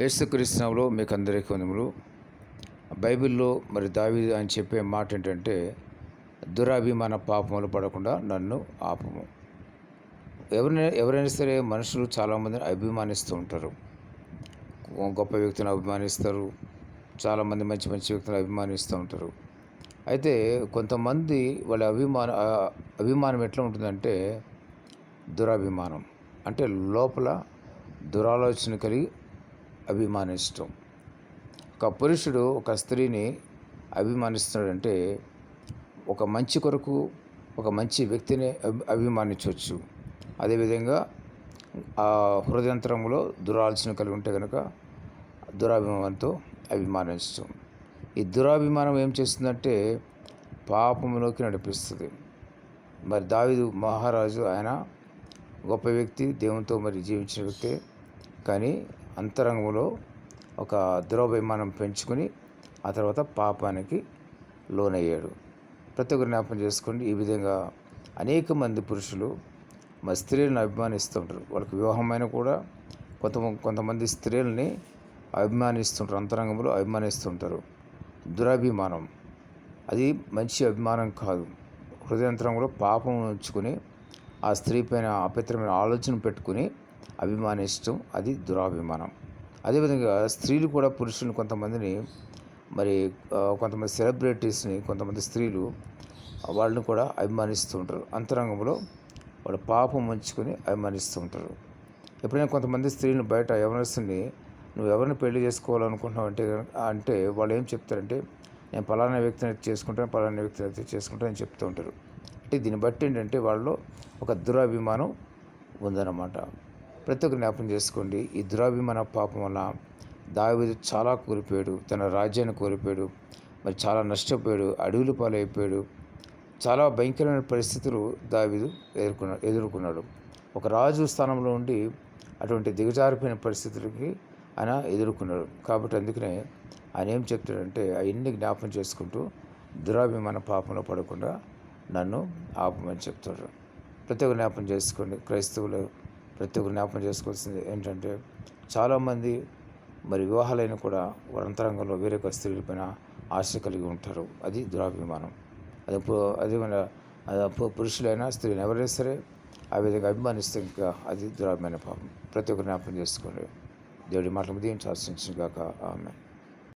యేసుక్రీస్తునామలో మీకు అందరికీ వందములు. బైబిల్లో మరి దావి అని చెప్పే మాట ఏంటంటే దురాభిమాన పాపములు పడకుండా నన్ను ఆపము. ఎవరైనా ఎవరైనా సరే మనుషులు చాలామందిని అభిమానిస్తూ ఉంటారు. గొప్ప వ్యక్తిని అభిమానిస్తారు. చాలామంది మంచి మంచి వ్యక్తులను అభిమానిస్తూ ఉంటారు. అయితే కొంతమంది వాళ్ళ అభిమాన అభిమానం ఎట్లా ఉంటుందంటే దురాభిమానం. అంటే లోపల దురాలోచన కలిగి అభిమానించటం ఒక పురుషుడు ఒక స్త్రీని అభిమానిస్తున్నాడంటే ఒక మంచి కొరకు ఒక మంచి వ్యక్తిని అభి అభిమానించవచ్చు అదేవిధంగా ఆ హృదయంతరంలో దురాలోచన కలిగి ఉంటే కనుక దురాభిమానంతో అభిమానించడం ఈ దురాభిమానం ఏం చేస్తుందంటే పాపంలోకి నడిపిస్తుంది. మరి దావిదు మహారాజు ఆయన గొప్ప వ్యక్తి దేవునితో మరి జీవించిన వ్యక్తే. కానీ అంతరంగంలో ఒక దురాభిమానం పెంచుకుని ఆ తర్వాత పాపానికి లోనయ్యాడు. ప్రతి ఒక్కరు జ్ఞాపకం చేసుకోండి ఈ విధంగా అనేక మంది పురుషులు మా స్త్రీలను అభిమానిస్తుంటారు. వాళ్ళకి వివాహమైన కూడా కొంత కొంతమంది స్త్రీలని అభిమానిస్తుంటారు అంతరంగంలో అభిమానిస్తుంటారు. దురాభిమానం అది మంచి అభిమానం కాదు. హృదయంతరంలో పాపం ఉంచుకొని ఆ స్త్రీ పైన అపవిత్రమైన ఆలోచన పెట్టుకుని అభిమానిస్తూ అది దురాభిమానం. అదేవిధంగా స్త్రీలు కూడా పురుషులను కొంతమందిని మరి కొంతమంది సెలబ్రిటీస్ని కొంతమంది స్త్రీలు వాళ్ళని కూడా అభిమానిస్తూ ఉంటారు. అంతరంగంలో వాళ్ళు పాపం ఉంచుకొని అభిమానిస్తూ ఉంటారు. ఎప్పుడైనా కొంతమంది స్త్రీలను బయట ఎవరిస్తుంది నువ్వు ఎవరిని పెళ్ళి చేసుకోవాలనుకుంటున్నావు? అంటే అంటే వాళ్ళు ఏం చెప్తారంటే నేను పలానా వ్యక్తిని అయితే చేసుకుంటాను పలానా వ్యక్తిని అయితే చేసుకుంటాను అని చెప్తూ ఉంటారు. అంటే దీన్ని బట్టి ఏంటంటే వాళ్ళలో ఒక దురాభిమానం ఉందన్నమాట. ప్రతి ఒక్క జ్ఞాపం చేసుకోండి. ఈ దురాభిమాన పాపం వల్ల దావీదు చాలా కోల్పోయాడు. తన రాజ్యాన్ని కోల్పోయాడు. మరి చాలా నష్టపోయాడు. అడవులు పాలైపోయాడు. చాలా భయంకరమైన పరిస్థితులు దావీదు ఎదుర్కొన్నాడు ఎదుర్కొన్నాడు. ఒక రాజు స్థానంలో ఉండి అటువంటి దిగజారిపోయిన పరిస్థితులకి ఆయన ఎదుర్కొన్నాడు. కాబట్టి అందుకనే ఆయన ఏం చెప్తాడంటే అవన్నీ జ్ఞాపం చేసుకుంటూ దురాభిమాన పాపంలో పడకుండా నన్ను ఆపమని చెప్తాడు. ప్రతి ఒక్క జ్ఞాపం చేసుకోండి. క్రైస్తవులు ప్రతి ఒక్కరు జ్ఞాపకం చేసుకోవాల్సింది ఏంటంటే చాలామంది మరి వివాహాలైన కూడా వారి అంతరంగంలో వేరే ఒక స్త్రీల పైన ఆశ కలిగి ఉంటారు. అది దురాభిమానం. అది అది మన పురుషులైనా స్త్రీలు ఎవరైనా సరే ఆ విధంగా అభిమానిస్తే ఇంకా అది దురాభిమాన పాపం. ప్రతి ఒక్కరు జ్ఞాపకం చేసుకోండి. దేవుడి మాటల మీద ఏం శాసించిన కాక ఆమె